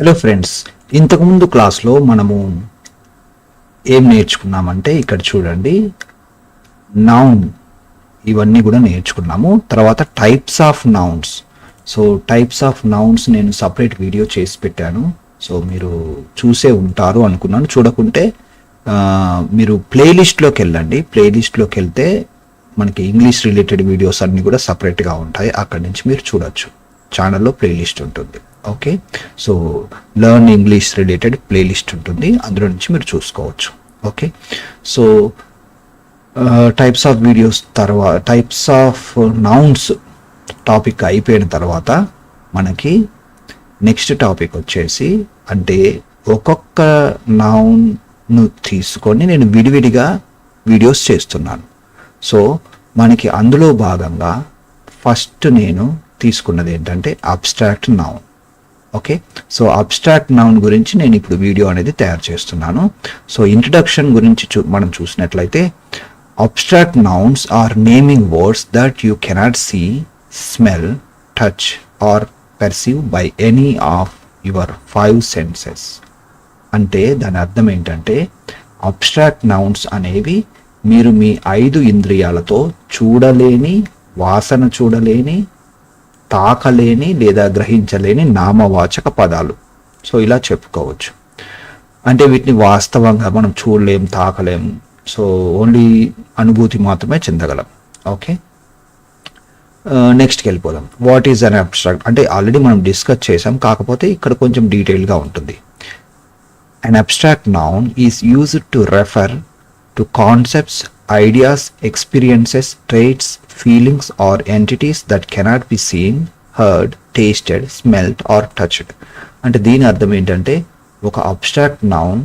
Hello friends ఇంతకుముందు క్లాస్లో మనము ఏం నేర్చుకున్నామంటే ఇక్కడ చూడండి. నౌన్ ఇవన్నీ కూడా నేర్చుకున్నాము. తర్వాత types of nouns so types of nouns నేను సపరేట్ వీడియో చేసి పెట్టాను. సో మీరు చూసే ఉంటారు అనుకున్నాను. చూడకుంటే మీరు ప్లేలిస్ట్లోకి వెళ్ళండి. ప్లేలిస్ట్లోకి వెళ్తే మనకి ఇంగ్లీష్ రిలేటెడ్ వీడియోస్ అన్నీ కూడా సపరేట్గా ఉంటాయి. అక్కడి నుంచి మీరు చూడొచ్చు. ఛానల్లో ప్లేలిస్ట్ ఉంటుంది. Okay so learn English related playlist ఉంటుంది. అందులో నుంచి మీరు చూసుకోవచ్చు. Okay so types of videos తర్వాత టైప్స్ ఆఫ్ నౌన్స్ టాపిక్ అయిపోయిన తర్వాత మనకి నెక్స్ట్ టాపిక్ వచ్చేసి అంటే ఒక్కొక్క నౌన్ను తీసుకొని నేను విడివిడిగా వీడియోస్ చేస్తున్నాను. సో మనకి అందులో భాగంగా ఫస్ట్ నేను తీసుకున్నది ఏంటంటే abstract noun okay so abstract noun గురించి నేను ఇప్పుడు వీడియో అనేది తయారు చేస్తున్నాను. సో ఇంట్రడక్షన్ గురించి చూ మనం చూసినట్లయితే abstract nouns are naming words that you cannot see smell touch or perceive by any of your five senses అంటే దాని అర్థం ఏంటంటే అబ్స్ట్రాక్ట్ నౌన్స్ అనేవి మీరు మీ ఐదు ఇంద్రియాలతో చూడలేని వాసన చూడలేని తాకలేని లేదా గ్రహించలేని నామవాచక పదాలు. సో ఇలా చెప్పుకోవచ్చు. అంటే వీటిని వాస్తవంగా మనం చూడలేం తాకలేం. సో ఓన్లీ అనుభూతి మాత్రమే చెందగలం. ఓకే? నెక్స్ట్కి వెళ్ళిపోదాం. వాట్ ఈజ్ అన్ అబ్స్ట్రాక్ట్ అంటే ఆల్రెడీ మనం డిస్కస్ చేసాం కాకపోతే ఇక్కడ కొంచెం డీటెయిల్గా ఉంటుంది. An abstract noun is used to refer to concepts ideas, experiences, traits, feelings, or entities that cannot be seen, heard, tasted, smelt, or touched. అంటే దీని అర్థం ఏంటంటే ఒక అబ్స్ట్రాక్ట్ నౌన్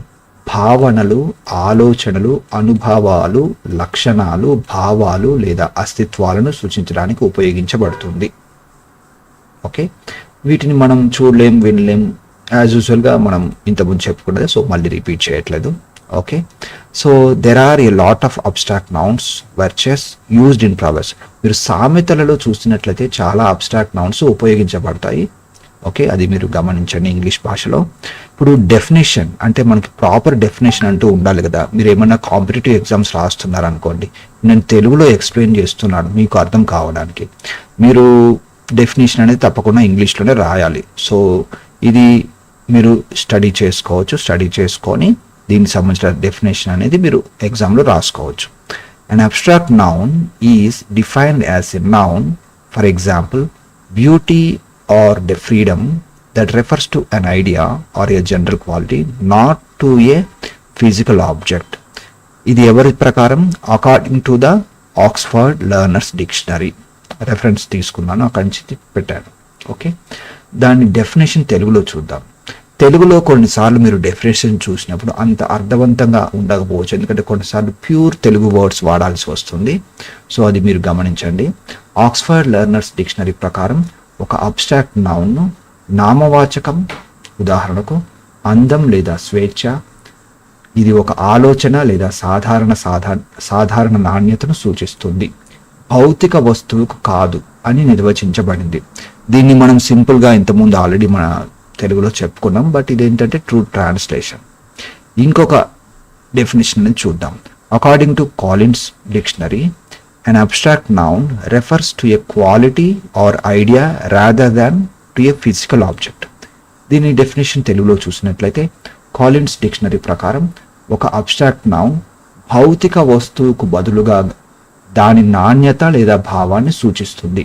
భావనలు ఆలోచనలు అనుభవాలు లక్షణాలు భావాలు లేదా అస్తిత్వాలను సూచించడానికి ఉపయోగించబడుతుంది. ఓకే? వీటిని మనం చూడలేం వినలేం. యాజ్ యూజువల్గా మనం ఇంతకుముందు చెప్పుకున్నది సో మళ్ళీ రిపీట్ చేయట్లేదు. Okay so there are a lot of abstract nouns which is used in proverbs మీరు సామెతలలో చూసినట్లయితే చాలా అబ్స్ట్రాక్ట్ నౌన్స్ ఉపయోగించబడతాయి. ఓకే అది మీరు గమనించండి ఇంగ్లీష్ భాషలో. ఇప్పుడు డెఫినేషన్ అంటే మనకి ప్రాపర్ డెఫినేషన్ అంటూ ఉండాలి కదా. మీరు ఏమైనా కాంపిటేటివ్ ఎగ్జామ్స్ రాస్తున్నారు అనుకోండి నేను తెలుగులో ఎక్స్ప్లెయిన్ చేస్తున్నాను మీకు అర్థం కావడానికి. మీరు డెఫినేషన్ అనేది తప్పకుండా ఇంగ్లీష్లోనే రాయాలి. సో ఇది మీరు స్టడీ చేసుకోవచ్చు స్టడీ చేసుకొని దీనికి సంబంధించిన డెఫినేషన్ అనేది మీరు ఎగ్జామ్లో రాసుకోవచ్చు. And abstract noun is defined as a noun for example beauty or the freedom that refers to an idea or a general quality not to a physical object ఇది ఎవరి ప్రకారం? According to the Oxford learner's dictionary reference తీసుకున్నాను అక్కడి నుంచి పెట్టాను. Okay దాని definition తెలుగులో చూద్దాం. తెలుగులో కొన్నిసార్లు మీరు డెఫినేషన్ చూసినప్పుడు అంత అర్థవంతంగా ఉండకపోవచ్చు. ఎందుకంటే కొన్నిసార్లు ప్యూర్ తెలుగు వర్డ్స్ వాడాల్సి వస్తుంది. సో అది మీరు గమనించండి. ఆక్స్ఫర్డ్ లెర్నర్స్ డిక్షనరీ ప్రకారం ఒక అబ్స్ట్రాక్ట్ నౌన్ను నామవాచకం ఉదాహరణకు అందం లేదా స్వేచ్ఛ ఇది ఒక ఆలోచన లేదా సాధారణ సాధారణ సాధారణ నాణ్యతను సూచిస్తుంది. భౌతిక వస్తువుకు కాదు అని నిర్వచించబడింది. దీన్ని మనం సింపుల్గా ఇంతకుముందు ఆల్రెడీ మన తెలుగులో చెప్పుకున్నాం బట్ ఇదేంటంటే ట్రూ ట్రాన్స్లేషన్ ఇంకొక డెఫినేషన్ చూద్దాం. According to Collins dictionary an abstract noun refers to a quality or idea rather than to a physical object దీని డెఫినేషన్ తెలుగులో చూసినట్లయితే కాలిన్స్ డిక్షనరీ ప్రకారం ఒక అబ్స్ట్రాక్ట్ నౌన్ భౌతిక వస్తువుకు బదులుగా దాని నాణ్యత లేదా భావాన్ని సూచిస్తుంది.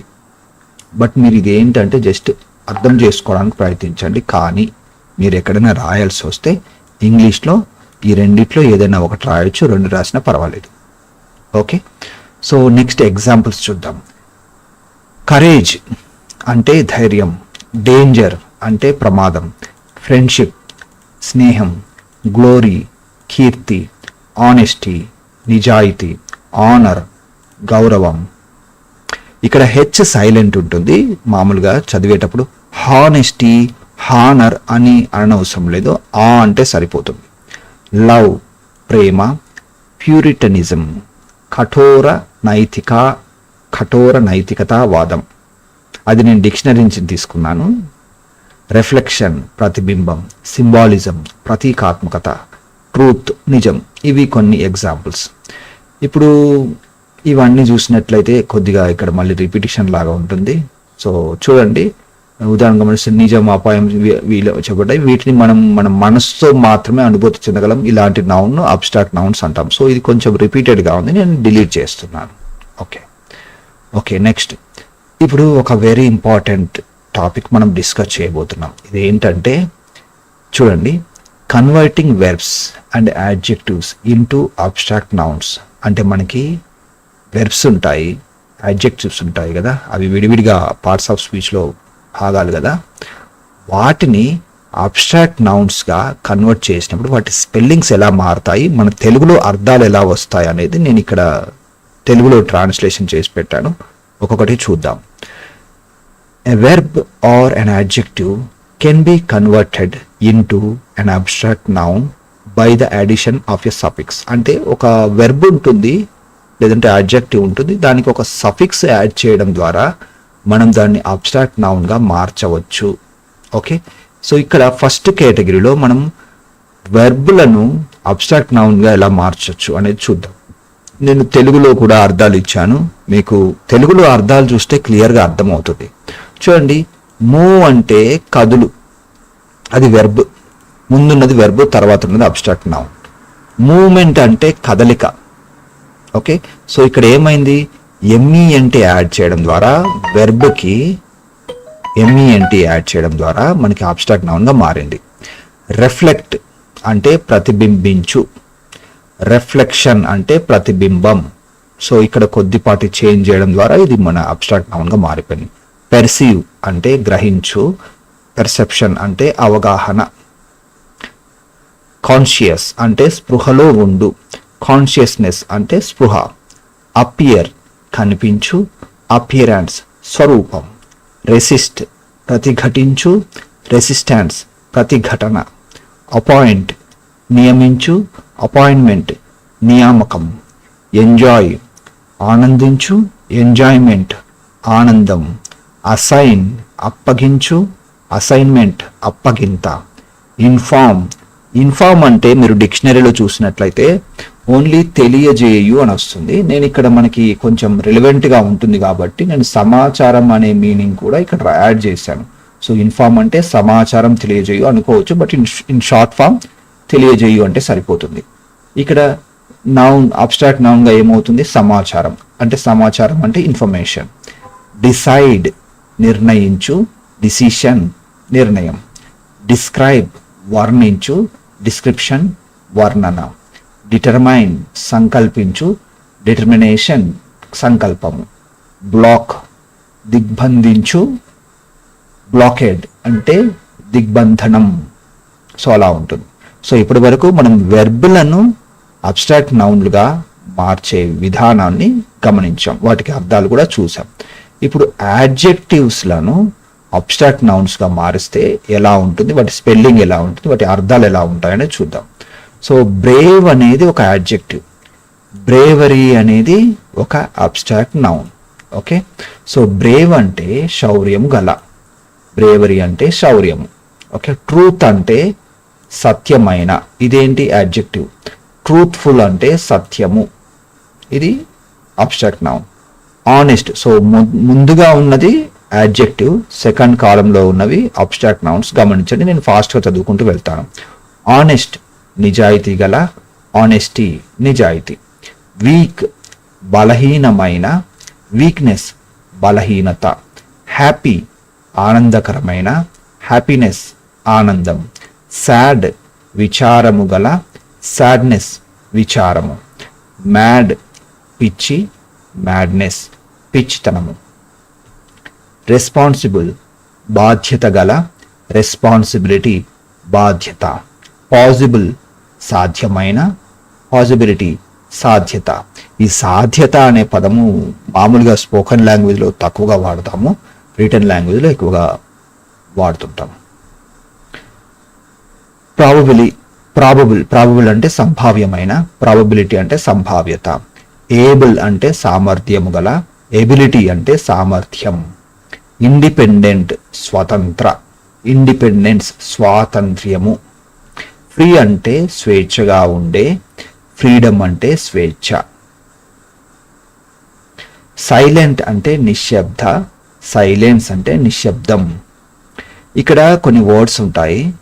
బట్ మీరు ఇది ఏంటంటే జస్ట్ అర్థం చేసుకోవడానికి ప్రయత్నించండి. కానీ మీరు ఎక్కడైనా రాయాల్సి వస్తే ఇంగ్లీష్లో ఈ రెండిట్లో ఏదైనా ఒకటి రాయొచ్చు రెండు రాసినా పర్వాలేదు. ఓకే? సో నెక్స్ట్ ఎగ్జాంపుల్స్ చూద్దాం. కరేజ్ అంటే ధైర్యం డేంజర్ అంటే ప్రమాదం ఫ్రెండ్షిప్ స్నేహం గ్లోరీ కీర్తి ఆనెస్టీ నిజాయితీ ఆనర్ గౌరవం. ఇక్కడ హెచ్ సైలెంట్ ఉంటుంది. మామూలుగా చదివేటప్పుడు హానెస్టీ హానర్ అని అనవసరం లేదు. ఆ అంటే సరిపోతుంది. లవ్ ప్రేమ ప్యూరిటనిజం కఠోర నైతిక కఠోర నైతికతావాదం అది నేను డిక్షనరీ నుంచి తీసుకున్నాను. రిఫ్లెక్షన్ ప్రతిబింబం సింబాలిజం ప్రతీకాత్మకత ట్రూత్ నిజం. ఇవి కొన్ని ఎగ్జాంపుల్స్ ఇప్పుడు ఇవన్నీ చూసినట్లయితే కొద్దిగా ఇక్కడ మళ్ళీ రిపిటిషన్ లాగా ఉంటుంది. సో చూడండి. ఉదాహరణ గమనిస్తే నిజం అపాయం వీ- వీళ్ళు చెప్పబడ్డాయి. వీటిని మనం మన మనసుతో మాత్రమే అనుభూతి చెందగలం. ఇలాంటి నౌన్ అబ్స్ట్రాక్ట్ నౌన్స్ అంటాం. సో ఇది కొంచెం రిపీటెడ్గా ఉంది. నేను డిలీట్ చేస్తున్నాను. ఓకే. ఓకే నెక్స్ట్ ఇప్పుడు ఒక వెరీ ఇంపార్టెంట్ టాపిక్ మనం డిస్కస్ చేయబోతున్నాం. ఇది ఏంటంటే చూడండి. Converting verbs and adjectives into abstract nouns అంటే మనకి వెర్బ్స్ ఉంటాయి అడ్జెక్టివ్స్ ఉంటాయి కదా. అవి విడివిడిగా పార్ట్స్ ఆఫ్ స్పీచ్లో భాగాలు కదా. వాటిని అబ్స్ట్రాక్ట్ నౌన్స్గా కన్వర్ట్ చేసినప్పుడు వాటి స్పెల్లింగ్స్ ఎలా మారుతాయి మన తెలుగులో అర్థాలు ఎలా వస్తాయి అనేది నేను ఇక్కడ తెలుగులో ట్రాన్స్లేషన్ చేసి పెట్టాను. ఒక్కొక్కటి చూద్దాం. A verb or an adjective can be converted into an abstract noun by the addition of a suffix అంటే ఒక వెర్బ్ ఉంటుంది లేదంటే అడ్జెక్టివ్ ఉంటుంది. దానికి ఒక సఫిక్స్ యాడ్ చేయడం ద్వారా మనం దాన్ని అబ్స్ట్రాక్ట్ నౌన్గా మార్చవచ్చు. ఓకే సో ఇక్కడ ఫస్ట్ కేటగిరీలో మనం వెర్బులను అబ్స్ట్రాక్ట్ నౌన్గా ఎలా మార్చవచ్చు అనేది చూద్దాం. నేను తెలుగులో కూడా అర్థాలు ఇచ్చాను. మీకు తెలుగులో అర్థాలు చూస్తే క్లియర్గా అర్థమవుతుంది. చూడండి మూవ్ అంటే కదులు. అది వెర్బ్ ముందున్నది వెర్బ్ తర్వాత ఉన్నది అబ్స్ట్రాక్ట్ నౌన్ మూమెంట్ అంటే కదలిక. ఓకే సో ఇక్కడ ఏమైంది? ఎంఈఎన్టీ యాడ్ చేయడం ద్వారా వెర్బ్కి ఎంఈఎన్టీ యాడ్ చేయడం ద్వారా మనకి అబ్స్ట్రాక్ట్ నౌన్గా మారింది. రిఫ్లెక్ట్ అంటే ప్రతిబింబించు. రిఫ్లెక్షన్ అంటే ప్రతిబింబం. సో ఇక్కడ కొద్దిపాటి చేంజ్ చేయడం ద్వారా ఇది మన అబ్స్ట్రాక్ట్ నౌన్గా మారిపోయింది. పెర్సీవ్ అంటే గ్రహించు. పెర్సెప్షన్ అంటే అవగాహన. కాన్షియస్ అంటే స్పృహలో ఉండు. కాన్షియస్నెస్ అంటే స్పృహ అపియర్ కనిపించు అపియరెన్స్ స్వరూపం రెసిస్ట్ ప్రతిఘటించు రెసిస్టాన్స్ ప్రతిఘటన అపాయింట్ నియమించు అపాయింట్మెంట్ నియామకం ఎంజాయ్ ఆనందించు ఎంజాయ్మెంట్ ఆనందం అసైన్ అప్పగించు అసైన్మెంట్ అప్పగింత ఇన్ఫార్మ్ ఇన్ఫార్మ్ అంటే మీరు డిక్షనరీలో చూసినట్లయితే ఓన్లీ తెలియజేయు అని వస్తుంది. నేను ఇక్కడ మనకి కొంచెం రిలవెంట్గా ఉంటుంది కాబట్టి నేను సమాచారం అనే మీనింగ్ కూడా ఇక్కడ యాడ్ చేశాను. సో ఇన్ఫార్మ్ అంటే సమాచారం తెలియజేయు అనుకోవచ్చు but in in short form తెలియజేయు అంటే సరిపోతుంది. ఇక్కడ నౌన్ అబ్స్ట్రాక్ట్ నౌన్గా ఏమవుతుంది? సమాచారం. అంటే సమాచారం అంటే ఇన్ఫర్మేషన్ డిసైడ్ నిర్ణయించు. డిసిషన్ నిర్ణయం. డిస్క్రైబ్ వర్ణించు. డిస్క్రిప్షన్ వర్ణన డిటర్మైన్ సంకల్పించు డిటర్మినేషన్ సంకల్పము బ్లాక్ దిగ్బంధించు బ్లాకేడ్ అంటే దిగ్బంధనం సో అలా ఉంటుంది. సో ఇప్పటి వరకు మనం వెర్బులను అబ్స్ట్రాక్ట్ నౌన్లుగా మార్చే విధానాన్ని గమనించాం. వాటికి అర్థాలు కూడా చూసాం. ఇప్పుడు యాడ్జెక్టివ్స్లను అబ్స్ట్రాక్ట్ నౌన్స్గా మారిస్తే ఎలా ఉంటుంది వాటి స్పెల్లింగ్ ఎలా ఉంటుంది వాటి అర్థాలు ఎలా ఉంటాయని చూద్దాం. సో బ్రేవ్ అనేది ఒక యాడ్జెక్టివ్ బ్రేవరీ అనేది ఒక abstract noun okay so brave అంటే శౌర్యం గల. బ్రేవరీ అంటే శౌర్యము. ఓకే ట్రూత్ అంటే సత్యమైన. ఇదేంటి యాడ్జెక్టివ్ ట్రూత్ఫుల్ అంటే సత్యము. ఇది అబ్స్ట్రాక్ట్ నౌన్ ఆనెస్ట్ సో ముందుగా ఉన్నది యాడ్జెక్టివ్ సెకండ్ కాలంలో ఉన్నవి అబ్స్ట్రాక్ట్ నౌన్స్ గమనించండి నేను ఫాస్ట్గా చదువుకుంటూ వెళ్తాను. ఆనెస్ట్ నిజాయితీ గల. ఆనెస్టీ నిజాయితీ. వీక్ బలహీనమైన. వీక్నెస్ బలహీనత. హ్యాపీ ఆనందకరమైన. హ్యాపీనెస్ ఆనందం. సాడ్ విచారము గల. సాడ్నెస్ విచారము. మ్యాడ్ పిచ్చి. మ్యాడ్నెస్ పిచ్చితనము. రెస్పాన్సిబుల్ బాధ్యత గల రెస్పాన్సిబిలిటీ బాధ్యత. పాజిబుల్ సాధ్యమైన. పాజిబిలిటీ సాధ్యత. ఈ సాధ్యత అనే పదము మామూలుగా స్పోకెన్ లాంగ్వేజ్లో తక్కువగా వాడతాము. రిటర్న్ లాంగ్వేజ్లో ఎక్కువగా వాడుతుంటాము. ప్రాబబిలి ప్రాబబుల్ ప్రాబబుల్ అంటే సంభావ్యమైన ప్రాబబిలిటీ అంటే సంభావ్యత. ఏబుల్ అంటే సామర్థ్యము గల ఎబిలిటీ అంటే సామర్థ్యం. ఇండిపెండెంట్ స్వతంత్ర ఇండిపెండెన్స్ స్వాతంత్ర్యము ఫ్రీ అంటే స్వేచ్ఛగా ఉండే ఫ్రీడమ్ అంటే స్వేచ్ఛ సైలెంట్ అంటే నిశ్శబ్ద సైలెన్స్ అంటే నిశ్శబ్దం ఇక్కడ కొన్ని వర్డ్స్ ఉంటాయి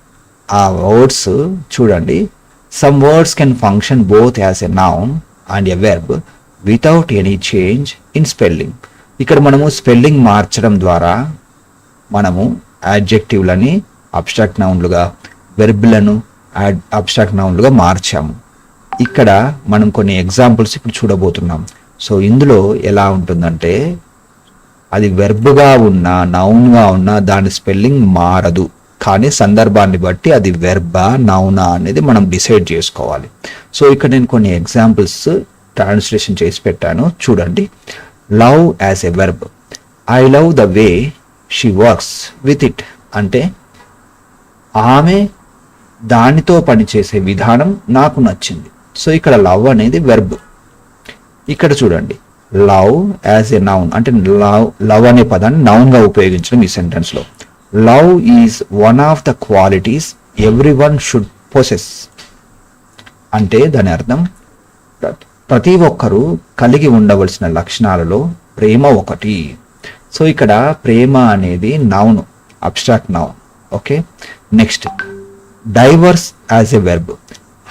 ఆ వర్డ్స్ చూడండి. Some words can function both as a noun and a verb without any change in spelling ఇక్కడ మనము స్పెల్లింగ్ మార్చడం ద్వారా మనము యాడ్జెక్టివ్లని అబ్స్ట్రాక్ట్ నౌన్లుగా వెర్బ్లను అబ్స్ట్రాక్ట్ నౌన్లుగా మార్చాము. ఇక్కడ మనం కొన్ని ఎగ్జాంపుల్స్ ఇప్పుడు చూడబోతున్నాం. సో ఇందులో ఎలా ఉంటుందంటే అది వెర్బ్గా ఉన్నా నౌన్గా ఉన్నా దాని స్పెల్లింగ్ మారదు. కానీ సందర్భాన్ని బట్టి అది వెర్బా నౌనా అనేది మనం డిసైడ్ చేసుకోవాలి. సో ఇక్కడ నేను కొన్ని ఎగ్జాంపుల్స్ ట్రాన్స్లేషన్ చేసి పెట్టాను. చూడండి. Love as a verb I love the way she works with it అంటే ఆమె దానితో పనిచేసే విధానం నాకు నచ్చింది. సో ఇక్కడ లవ్ అనేది వెర్బ్ ఇక్కడ చూడండి. లవ్ యాజ్ ఎ నౌన్ అంటే లవ్ లవ్ అనే పదాన్ని నౌన్గా ఉపయోగించడం ఈ సెంటెన్స్లో love is one of the qualities every one should possess అంటే దాని అర్థం ప్రతి ఒక్కరూ కలిగి ఉండవలసిన లక్షణాలలో ప్రేమ ఒకటి. సో ఇక్కడ ప్రేమ అనేది noun abstract noun okay next divorce as a verb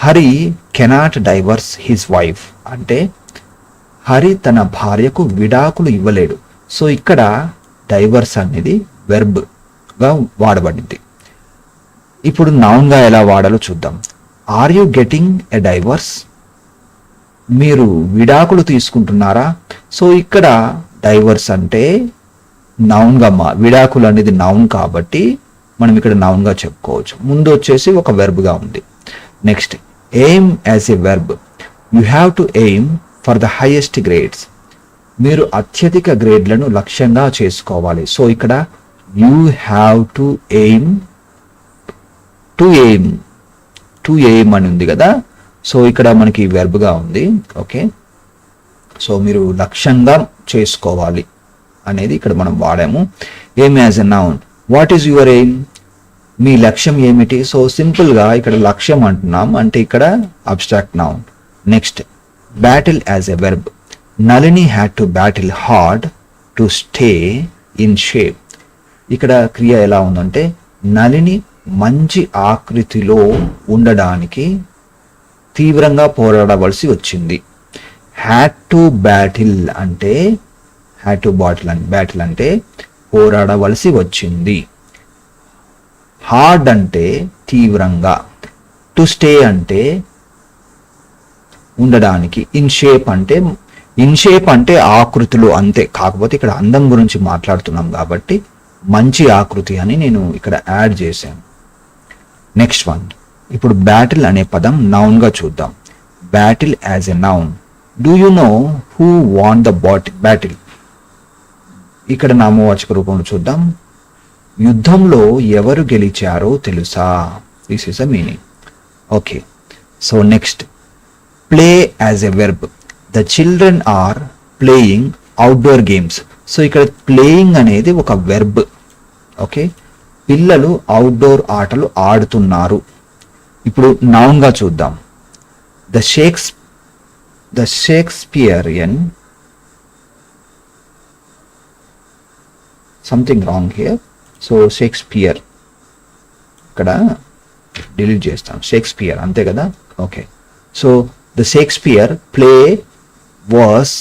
Hari cannot divorce his wife అంటే హరి తన భార్యకు విడాకులు ఇవ్వలేడు. సో ఇక్కడ డైవర్స్ అనేది వెర్బ్గా వాడబడింది. ఇప్పుడు నౌన్గా ఎలా వాడాలో చూద్దాం. Are you getting a divorce మీరు విడాకులు తీసుకుంటున్నారా? సో ఇక్కడ డైవర్స్ అంటే నౌన్గా మా విడాకులు అనేది నౌన్ కాబట్టి మనం ఇక్కడ నౌన్గా చెప్పుకోవచ్చు. ముందు వచ్చేసి ఒక వెర్బ్గా ఉంది. Next aim as a verb. You have to aim for the highest grades. మీరు అత్యధిక గ్రేడ్లను లక్ష్యంగా చేసుకోవాలి. సో ఇక్కడ you have to aim to aim to aim అని ఉంది కదా? సో ఇక్కడ మనకి వెర్బ్గా ఉంది. ఓకే సో మీరు లక్ష్యంగా చేసుకోవాలి అనేది ఇక్కడ మనం వాడాము. Aim as a noun what is your aim మీ లక్ష్యం ఏమిటి? సో సింపుల్గా ఇక్కడ లక్ష్యం అంటున్నాం. అంటే ఇక్కడ abstract noun next battle as a verb Nalini had to battle hard to stay in shape ఇక్కడ క్రియ ఎలా ఉందంటే నలిని మంచి ఆకృతిలో ఉండడానికి తీవ్రంగా పోరాడవలసి వచ్చింది. హ్యాడ్ టు బ్యాటిల్ అంటే హ్యాడ్ టు బాటిల్ అంటే బ్యాటిల్ అంటే పోరాడవలసి వచ్చింది. హార్డ్ అంటే తీవ్రంగా. టు స్టే అంటే ఉండడానికి. ఇన్ షేప్ అంటే ఇన్ షేప్ అంటే ఆకృతులు అంతే. కాకపోతే ఇక్కడ అందం గురించి మాట్లాడుతున్నాం కాబట్టి మంచి ఆకృతి అని నేను ఇక్కడ యాడ్ చేశాను. నెక్స్ట్ వన్ ఇప్పుడు బ్యాటిల్ అనే పదం నౌన్గా చూద్దాం. Battle as a noun do you know who won the bat battle ఇక్కడ నామవాచక రూపంలో చూద్దాం. యుద్ధంలో ఎవరు గెలిచారో తెలుసా? This is a meaning okay so next play as a verb the children are playing outdoor games so ఇక్కడ ప్లేయింగ్ అనేది ఒక వెర్బ్ ఓకే పిల్లలు అవుట్డోర్ ఆటలు ఆడుతున్నారు. ఇప్పుడు నౌన్గా చూద్దాం. The shakes the Shakespearean something wrong here so Shakespeare ఇక్కడ డిలీట్ చేస్తాం. షేక్స్పియర్ అంతే కదా? Okay so the Shakespeare play was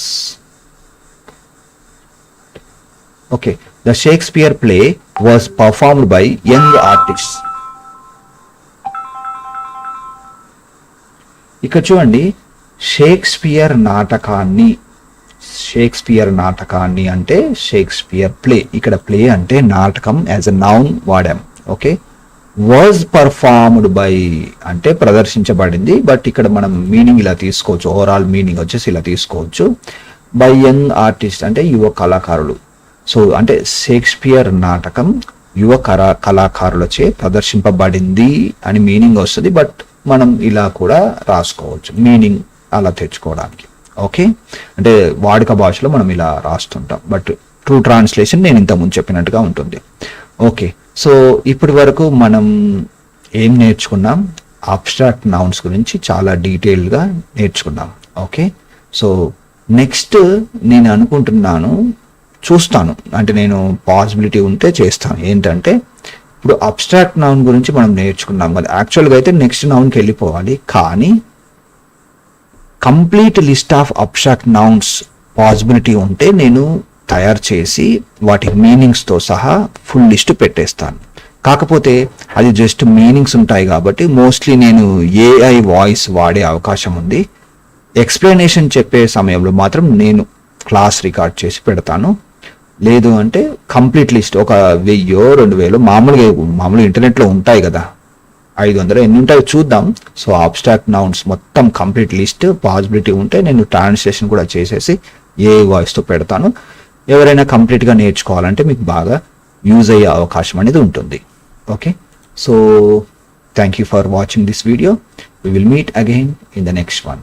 okay the Shakespeare play was performed by young artist ఇక్కడ చూడండి షేక్స్పియర్ నాటకాన్ని. షేక్స్పియర్ నాటకాన్ని అంటే షేక్స్పియర్ ప్లే. ఇక్కడ ప్లే అంటే నాటకం యాజ్ అ నౌన్ వాడాం. ఓకే వాజ్ పర్ఫార్మ్డ్ బై అంటే ప్రదర్శించబడింది. బట్ ఇక్కడ మనం మీనింగ్ ఇలా తీసుకోవచ్చు. ఓవరాల్ మీనింగ్ వచ్చేసి ఇలా తీసుకోవచ్చు. బై యంగ్ ఆర్టిస్ట్ అంటే యువ కళాకారులు. సో అంటే షేక్స్పియర్ నాటకం యువ కళా కళాకారులచే ప్రదర్శింపబడింది అని మీనింగ్ వస్తుంది. బట్ మనం ఇలా కూడా రాసుకోవచ్చు. మీనింగ్ అలా తెచ్చుకోవడానికి. ఓకే అంటే వాడుక భాషలో మనం ఇలా రాస్తుంటాం. బట్ ట్రూ ట్రాన్స్లేషన్ నేను ఇంతకుముందు చెప్పినట్టుగా ఉంటుంది. ఓకే సో ఇప్పటి వరకు మనం ఏం నేర్చుకున్నాం? అబ్స్ట్రాక్ట్ నౌన్స్ గురించి చాలా డీటెయిల్గా నేర్చుకున్నాం. ఓకే సో నెక్స్ట్ నేను అనుకుంటున్నాను చూస్తాను. అంటే నేను పాసిబిలిటీ ఉంటే చేస్తాను. ఏంటంటే ఇప్పుడు అబ్స్ట్రాక్ట్ నౌన్ గురించి మనం నేర్చుకున్నాం కదా. యాక్చువల్గా అయితే నెక్స్ట్ నౌన్కి వెళ్ళిపోవాలి. కానీ complete list of abstract nouns possibility ఉంటే నేను తయారు చేసి వాటి మీనింగ్స్తో సహా ఫుల్ లిస్ట్ పెట్టేస్తాను. కాకపోతే అది జస్ట్ మీనింగ్స్ ఉంటాయి కాబట్టి మోస్ట్లీ నేను ఏఐ వాయిస్ వాడే అవకాశం ఉంది. ఎక్స్ప్లెనేషన్ చెప్పే సమయంలో మాత్రం నేను క్లాస్ రికార్డ్ చేసి పెడతాను. లేదు అంటే కంప్లీట్ లిస్ట్ ఒక వెయ్యో రెండు వేలు మామూలుగా మామూలుగా ఇంటర్నెట్లో ఉంటాయి కదా. ఐదు వందలు ఎన్ని ఉంటాయో చూద్దాం. సో అబ్స్ట్రాక్ట్ నౌన్స్ మొత్తం కంప్లీట్ లిస్ట్ పాసిబిలిటీ ఉంటే నేను ట్రాన్స్లేషన్ కూడా చేసేసి ఏ వాయిస్తో పెడతాను. ఎవరైనా కంప్లీట్గా నేర్చుకోవాలంటే మీకు బాగా యూజ్ అయ్యే అవకాశం అనేది ఉంటుంది. Okay so thank you for watching this video we will meet again in the next one